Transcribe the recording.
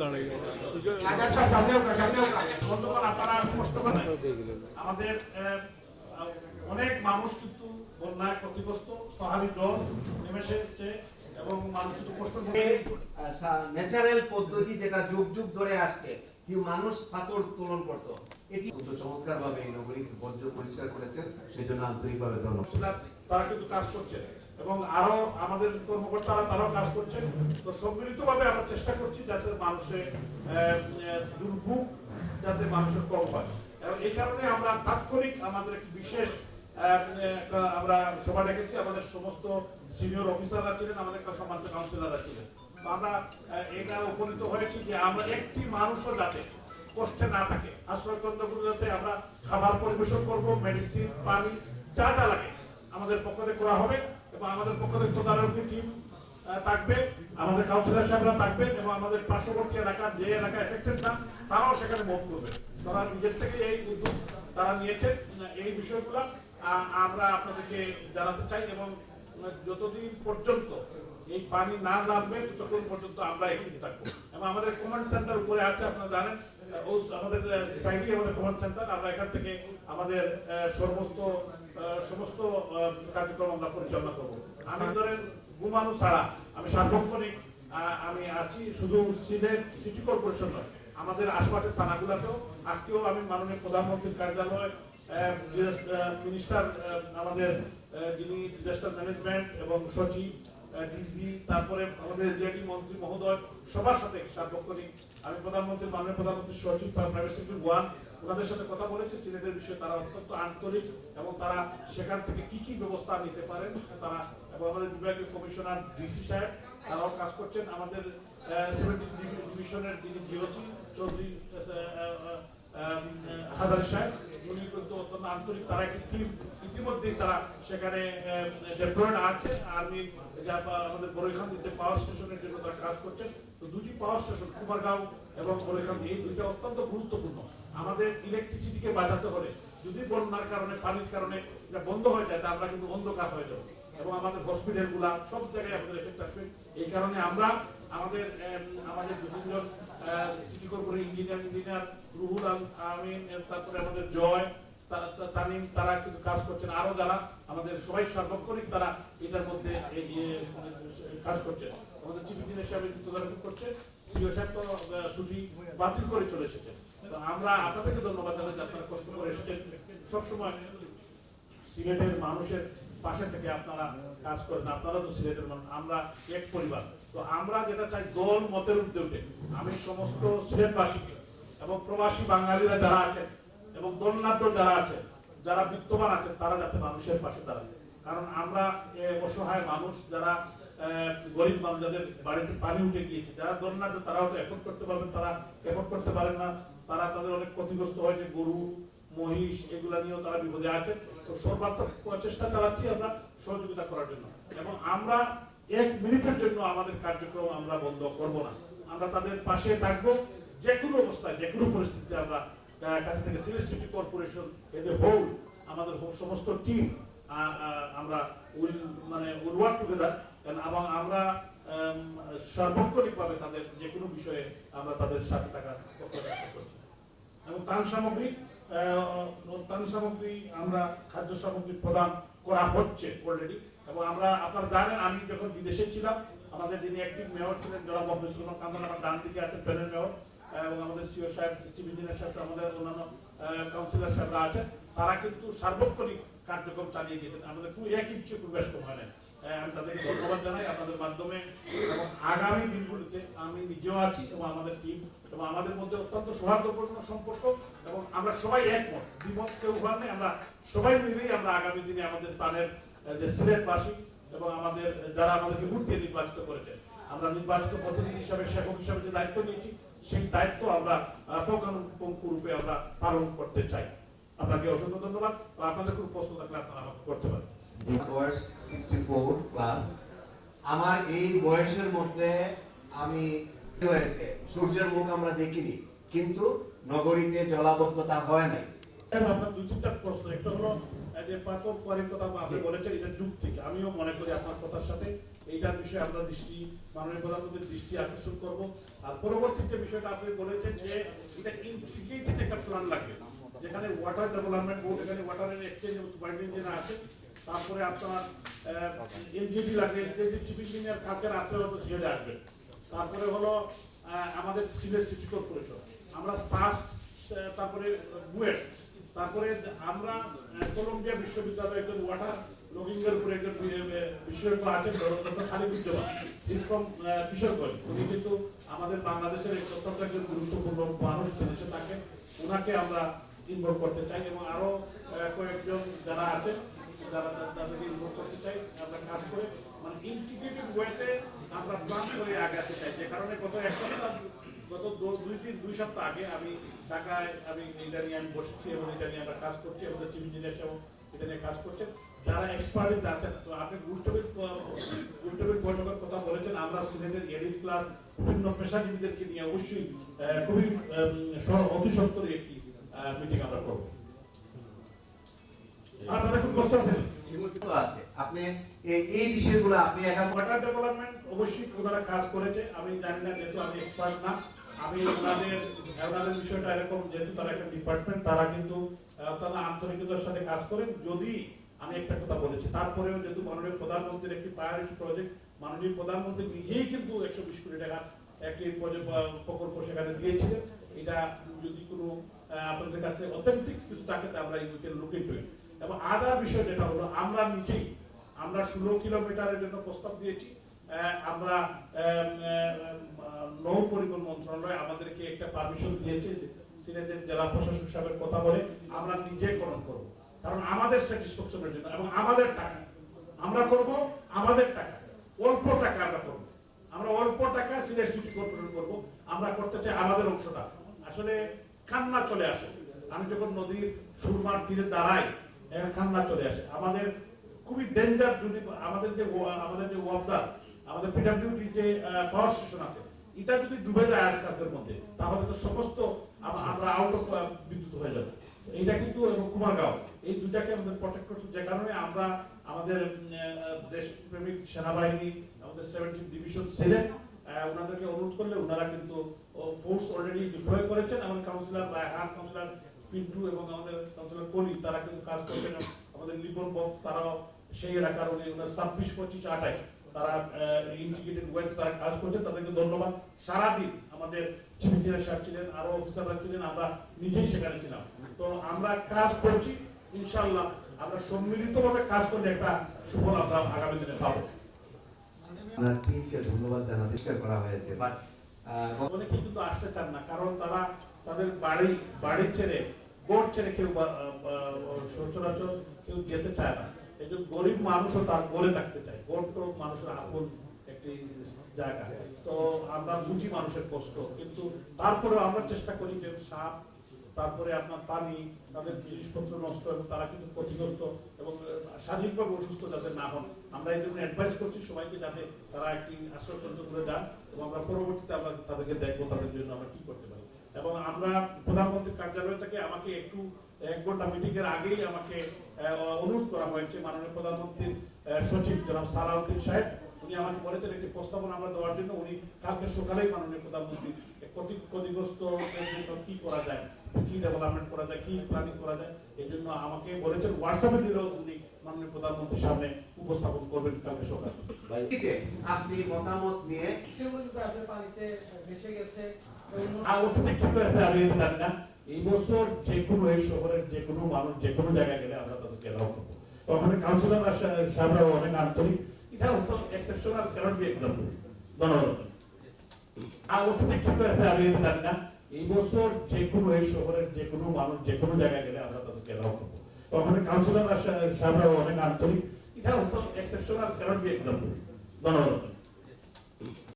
লড়াই আমাদের অনেক মানুষ কিন্তু বন্যায় ক্ষতিগ্রস্ত সহাবি জল এবং মানুষ কিন্তু কষ্ট ন্যাচারাল পদ্ধতি যেটা যুগ যুগ ধরে আসছে, কি মানুষ পাথর উত্তোলন করত। এটি চমৎকার ভাবে এই নগরী বর্জ্য পরিষ্কার করেছেন সেই জন্য আন্তরিকভাবে ধন্যবাদ। তারা কিন্তু কাজ করছে। এবং আরও আমাদের কর্মকর্তারা তারাও কাজ করছে তো সম্মিলিতভাবে আমরা চেষ্টা করছি যাতে মানুষের দুর্ভোগ যাতে মানুষের কম হয়। এবং এই কারণে আমরা তাৎক্ষণিক আমাদের একটি বিশেষ আমরা সভা ডেকেছি। আমাদের সমস্ত সিনিয়র অফিসাররা ছিলেন, আমাদের সম্মানিত কাউন্সিলররা ছিলেন। আমরা উপনীত হয়েছি যে আমরা একটি মানুষও যাতে কষ্টে না থাকে আশ্রয় কেন্দ্রগুলোতে আমরা খাবার পরিবেশন করব, মেডিসিন, পানি, যা যা লাগে আমাদের পক্ষ থেকে করা হবে। এবং আমাদের পক্ষ থেকে তদারকি টিম থাকবে। আমাদের কাউন্সিলর সাহেবরা থাকবেন এবং আমাদের পার্শ্ববর্তী এলাকার যে এলাকা এফেক্টেড না, তারাও সেখানে ভোট করবে। তারা নিজের থেকে এই উদ্যোগ তারা নিয়েছেন এই বিষয়গুলো আমরা আপনাদেরকে জানাতে চাই এবং যতদিন পর্যন্ত এই পানি না নামবে ততক্ষণ পর্যন্ত আমরা থাকব। এবং আমাদের কমান্ড সেন্টার উপরে আছে আপনারা জানেন। আমাদের সাইডে আমাদের কমান্ড সেন্টার আমরা এখান থেকে আমাদের সমস্ত সমস্ত কার্যক্রম আমরা পরিচালনা করব। আমি ধরেন ঘুমানো ছাড়া আমি সার্বক্ষণিক আমি আছি শুধু সিলেট সিটি কর্পোরেশন নয় আমাদের আশপাশের থানাগুলোতেও। আজকেও আমি মাননীয় প্রধানমন্ত্রীর কার্যালয় মিনিস্টার আমাদের যিনি ডিজাস্টার ম্যানেজমেন্ট এবং সচিব ডিজি তারপরে আমাদের জেডি মন্ত্রী মহোদয়, সবার সাথে সার্বক্ষণিক আমি প্রধানমন্ত্রী, মাননীয় প্রধানমন্ত্রী, সচিব প্রাইভেট সেক্টর ওয়ান ওনাদের সাথে কথা বলেছি, সিলেটের বিষয়ে তারা অত্যন্ত আন্তরিক এবং তারা সেখান থেকে কি কি ব্যবস্থা নিতে পারেন তারা এবং আমাদের বিভাগীয় কমিশনার ডিসি সাহেব, তারাও কাজ করছেন। আমাদের ডিভিশনের যিনি জিওসি চৌধুরী হাজারি সাহেব আন্তরিক তারা ইতিমধ্যেই তারা সেখানে ডেপ্লয়েড আছে। আর্মি যা আমাদের পাওয়ার স্টেশনের জন্য তারা কাজ তো দুটি পাওয়ার স্টেশন কুমারগাঁও এবং এই দুইটা অত্যন্ত গুরুত্বপূর্ণ। আমাদের ইলেকট্রিসিটিকে হলে যদি বন্যার কারণে, পানির কারণে বন্ধ হয়ে যায়, তা আমরা কিন্তু অন্ধকার হয়ে যাব। এবং আমাদের সব জায়গায় আমাদের এফেক্ট আসবে। এই কারণে আমরা আমাদের আমাদের তিনজন city corporation engineer engineer Ruhul Amin তারপরে আমাদের জয় তামিম তারা কিন্তু কাজ করছেন। আরও যারা আমাদের সবাই সার্বক্ষণিক তারা এটার মধ্যে কাজ করছে আমাদের চিফ ইঞ্জিনিয়ার সাহেব তদারকি করছে। সিও সাহেব তো ছুটি বাতিল করে চলে এসেছেন। আমরা আপনাদেরকে ধন্যবাদ জানাই আপনারা কষ্ট করে এসেছেন। সবসময় সিলেটের মানুষের পাশে থেকে আপনারা কাজ করেন। আপনারা তো সিলেটের মানুষ, আমরা এক পরিবার। তো আমরা যেটা চাই, দল মতের উদ্যোগে আমি সমস্ত সিলেটবাসীকে এবং প্রবাসী বাঙালিরা যারা আছেন এবং দলনাট্য যারা আছেন যারা বিত্তবান আছেন তারা যাতে মানুষের পাশে দাঁড়ায়। কারণ আমরা অসহায় মানুষ যারা গরিব মানুষ যাদের বাড়িতে পানি উঠে গিয়েছে, যারা দলনাট্য তারাও তো এফোর্ড করতে পারবেন, তারা এফোর্ড করতে পারেন না। তারা তাদের অনেক ক্ষতিগ্রস্ত হয়েছে গরু, মহিষ, এগুলা নিয়েও তারা বিপদে আছে। তো সর্বাত্মক চেষ্টা চালাচ্ছি আমরা সহযোগিতা করার জন্য। এবং আমরা এক মিনিটের জন্য আমাদের কার্যক্রম আমরা বন্ধ করব না। আমরা তাদের পাশে থাকব যে কোনো অবস্থায় যে কোনো পরিস্থিতিতে আমরা থেকে সিলেট সিটি কর্পোরেশন এদের হোল আমাদের সমস্ত টিম আমরা মানে উইল ওয়ার্ক টুগেদার এবং আমরা সার্বক্ষণিকভাবে তাদের যে কোনো বিষয়ে আমরা তাদের সাথে থাকার এবং ত্রাণ সামগ্রী ত্রাণ সামগ্রী আমরা, খাদ্য সামগ্রী প্রদান করা হচ্ছে অলরেডি এবং আমরা, আপনারা জানেন, আমি যখন বিদেশে ছিলাম, আমাদের যিনি অ্যাক্টিভ মেয়র ছিলেন, জনাব মোহাম্মদ সুলমান আমার ডান দিকে আছেন প্যানেল মেয়র এবং আমাদের সিও সাহেব চিফ ইঞ্জিনিয়ার সাহেব, আমাদের অন্যান্য কাউন্সিলর সাহেবরা আছেন। তারা কিন্তু সার্বক্ষণিক কার্যক্রম চালিয়ে গেছেন আমাদের খুব এক ইঞ্চি পূর্বেশ কম হয় আমি তাদেরকে ধন্যবাদ জানাই। আপনাদের মাধ্যমে এবং আগামী দিনগুলিতে আমি নিজেও আছি এবং আমাদের টিম এবং আমাদের মধ্যে অত্যন্ত সৌহার্দ্যপূর্ণ সম্পর্ক এবং আমরা সবাই একমত। দ্বিমত কেউ হওয়ার নেই। আমরা সবাই মিলেই আমরা আগামী দিনে আমাদের প্রাণের যে সিলেটবাসী এবং আমাদের, যারা আমাদেরকে ভোট দিয়ে নির্বাচিত করেছে আমরা নির্বাচিত প্রতিনিধি হিসাবে, সেবক হিসাবে যে দায়িত্ব নিয়েছি সেই দায়িত্ব আমরা পুঙ্খানুপুঙ্খ রূপে আমরা পালন করতে চাই। আপনাকে অসংখ্য ধন্যবাদ। আপনাদের কোনো প্রশ্ন থাকলে আপনারা আমাকে করতে পারেন। বয়স সিক্সটি ফোর প্লাস আমার এই বয়সের মধ্যে আমি হয়েছে? সূর্যের মুখ আমরা দেখিনি কিন্তু নগরীতে জলাবদ্ধতা হয় নাই। আপনার দুই তিনটা প্রশ্ন। একটা হলো যে পাথর কোয়ারির কথা আপনি বলেছেন এটা যুগ থেকে আমিও মনে করি আপনার কথার সাথে। এইটার বিষয়ে আমরা দৃষ্টি, মাননীয় প্রধানমন্ত্রীর দৃষ্টি আকর্ষণ করব। আর পরবর্তীতে বিষয়টা আপনি বলেছেন যে এটা ইন্টিগ্রেটেড একটা প্ল্যান লাগবে যেখানে ওয়াটার ডেভেলপমেন্ট বোর্ড এখানে ওয়াটারের এক্সচেঞ্জ এবং সুপারিনটেন্ডেন্ট আছে, তারপরে আপনার এলজিডি লাগবে এলজিডি চিফ ইঞ্জিনিয়ার কালকে রাত্রে হয়তো সিলেটে আসবেন তারপরে হলো আমাদের সিলেট সিটি কর্পোরেশন আমরা সাস তারপরে বুয়েট। তারপরে আমরা কলম্বিয়া বিশ্ববিদ্যালয় একজন ওয়াটার লগিংয়ের উপরে আহ, বিশেষজ্ঞ আছেন খালিদুজ্জামান ইজ কিশোরগঞ্জ উনি কিন্তু আমাদের বাংলাদেশের অত্যন্ত একজন গুরুত্বপূর্ণ মানুষ দেশে থাকেন ওনাকে আমরা ইনভলভ করতে চাই এবং আরও কয়েকজন যারা আছেন যারা তাদেরকে ইনভলভ করতে চাই আমরা কাজ করে মানে ইন্টিগ্রেটেড ওয়েতে আমরা প্ল্যান করে আগাতে চাই। যে কারণে গত এক সপ্তাহ গত দুই তিন দুই সপ্তাহ আগে আমি ঢাকায় আমি এটা নিয়ে আমি বসেছি এবং এটা নিয়ে আমরা কাজ করছি আমাদের চিফ ইঞ্জিনিয়ার সাহেব এটা নিয়ে কাজ করছেন। যারা এক্সপার্ট আছেন তো আপনি গুরুত্বপূর্ণ গুরুত্বপূর্ণ বৈঠকের কথা বলেছেন। আমরা সিলেটের এডিট ক্লাস বিভিন্ন পেশাজীবীদেরকে নিয়ে অবশ্যই খুবই অতি একটি মিটিং আমরা করব। আপনি এই এই বিষয়গুলো আপনি একা ওয়াটার ডেভেলপমেন্ট অবশ্যই ওনারা কাজ করেছে। আমি জানি না যেহেতু আমি এক্সপার্ট না। আমি ওনাদের ওনাদের বিষয়টা এরকম, যেহেতু তারা একটা ডিপার্টমেন্ট তারা কিন্তু তারা আন্তরিকতার সাথে কাজ করেন। যদি আমি একটা কথা বলেছি, তারপরেও যেহেতু মাননীয় প্রধানমন্ত্রীর একটি প্রায়োরিটি প্রজেক্ট মাননীয় প্রধানমন্ত্রী নিজেই কিন্তু একশো বিশ কোটি টাকা একটি প্রকল্প সেখানে দিয়েছিলেন। এটা যদি কোনো আপনাদের কাছে অথেন্টিক কিছু থাকে আমরা ক্যান লুক এবং আদার বিষয় যেটা হলো, আমরা নিজেই, আমরা ষোলো কিলোমিটারের জন্য প্রস্তাব দিয়েছি। আমরা নৌ পরিবহন মন্ত্রণালয় আমাদেরকে একটা পারমিশন দিয়েছে সিলেটের জেলা প্রশাসক সাহেবের কথা বলে আমরা নিজে করণ করব। কারণ আমাদের স্যাটিসফ্যাকশনের জন্য এবং আমাদের টাকা। আমরা করব, আমাদের টাকা। অল্প টাকা আমরা করব। আমরা অল্প টাকা সিলেট সিটি কর্পোরেশন করব। আমরা করতে চাই আমাদের অংশটা। আসলে কান্না চলে আসে। আমি যখন নদীর সুরমার তীরে দাঁড়াই কান্না চলে আসে। আমাদের খুবই ডেঞ্জার আমাদের যে আমাদের যে ওয়াবদা আমাদের পিডাব্লিউডি যে পাওয়ার স্টেশন আছে এটা যদি ডুবে যায় আজকালকের মধ্যে, তাহলে তো সমস্ত আমরা আউট অফ বিদ্যুৎ হয়ে যাবে। এইটা কিন্তু এবং কুমারগাঁও, এই দুটাকে আমাদের প্রোটেক্ট করতে যে কারণে আমরা আমাদের দেশপ্রেমিক সেনাবাহিনী, আমাদের সেভেন্টিন ডিভিশন সিলেট ওনাদেরকে অনুরোধ করলে ওনারা কিন্তু ফোর্স অলরেডি ডিপ্লয় করেছেন। আমাদের কাউন্সিলর রায়হান কাউন্সিলর পিন্টু এবং আমাদের কাউন্সিলর কলি, তারা কিন্তু কাজ করছেন। আমাদের লিপন বক্স, তারাও সেই এলাকার উনি ওনার ছাব্বিশ, পঁচিশ, আঠাশ। তারা ইন্টিগ্রেটেড ওয়েতে তারা কাজ তাদেরকে ধন্যবাদ। সারাদিন আমাদের চিফ ইঞ্জিনিয়ার সাহেব ছিলেন আরও অফিসাররা ছিলেন আমরা নিজেই সেখানে ছিলাম। তো আমরা কাজ করছি ইনশাল্লাহ আমরা সম্মিলিতভাবে কাজ করলে একটা সুফল আমরা আগামী দিনে পাবো। আপনার টিমকে ধন্যবাদ জানা পরিষ্কার করা হয়েছে বাট অনেকেই কিন্তু আসতে চান না কারণ তারা তাদের বাড়ি বাড়ি ছেড়ে বোর্ড ছেড়ে কেউ সচরাচর কেউ যেতে চায় না। এই জন্য গরিব মানুষও তার গড়ে থাকতে তো মানুষের আপন একটি জায়গা। তো আমরা বুঝি মানুষের কষ্ট, কিন্তু তারপরে আমরা চেষ্টা করি যে সাপ তারপরে আপনার পানি, তাদের জিনিসপত্র নষ্ট এবং তারা কিন্তু ক্ষতিগ্রস্ত এবং শারীরিকভাবে অসুস্থ যাতে না হন। আমরা এই জন্য অ্যাডভাইস করছি সবাইকে যাতে তারা একটি আশ্রয়কেন্দ্র করে যান এবং আমরা পরবর্তীতে আমরা তাদেরকে দেখব তাদের জন্য আমরা কি করতে পারি। এবং আমরা প্রধানমন্ত্রীর কার্যালয় থেকে আমাকে একটু এক ঘণ্টা মিটিং এর আগেই আমাকে অনুরোধ করা হয়েছে মাননীয় প্রধানমন্ত্রীর সচিব জনাব সালাউদ্দিন সাহেব। উনি আমাকে বলেছেন একটি প্রস্তাবনা আমরা দেওয়ার জন্য। উনি কালকে সকালেই মাননীয় প্রধানমন্ত্রী ক্ষতি ক্ষতিগ্রস্ত জন্য কি করা যায়? কি ডেভেলপমেন্ট করা যায়? কি প্ল্যানিং করা যায়? এই জন্য আমাকে বলেছেন। হোয়াটসঅ্যাপে দিলেও উনি মাননীয় প্রধানমন্ত্রীর সামনে উপস্থাপন করবেন কালকে সকালে। আপনি মতামত নিয়ে সেগুলো কিন্তু আসলে পানিতে ভেসে গেছে। আর কি হয়েছে আমি জানি না। এই বছর যে কোনো এই শহরের যে কোনো মানুষ যে কোনো জায়গায় গেলে আমরা তাদেরকে এলাও করব। আমাদের কাউন্সিলর সাহেবরাও অনেক আন্তরিক। এটা আর আমি এই বছর শহরের মানুষ জায়গায় গেলে আমরা এক্সেপশনাল ক্যানট বি এক্সাম্পল ধন্যবাদ।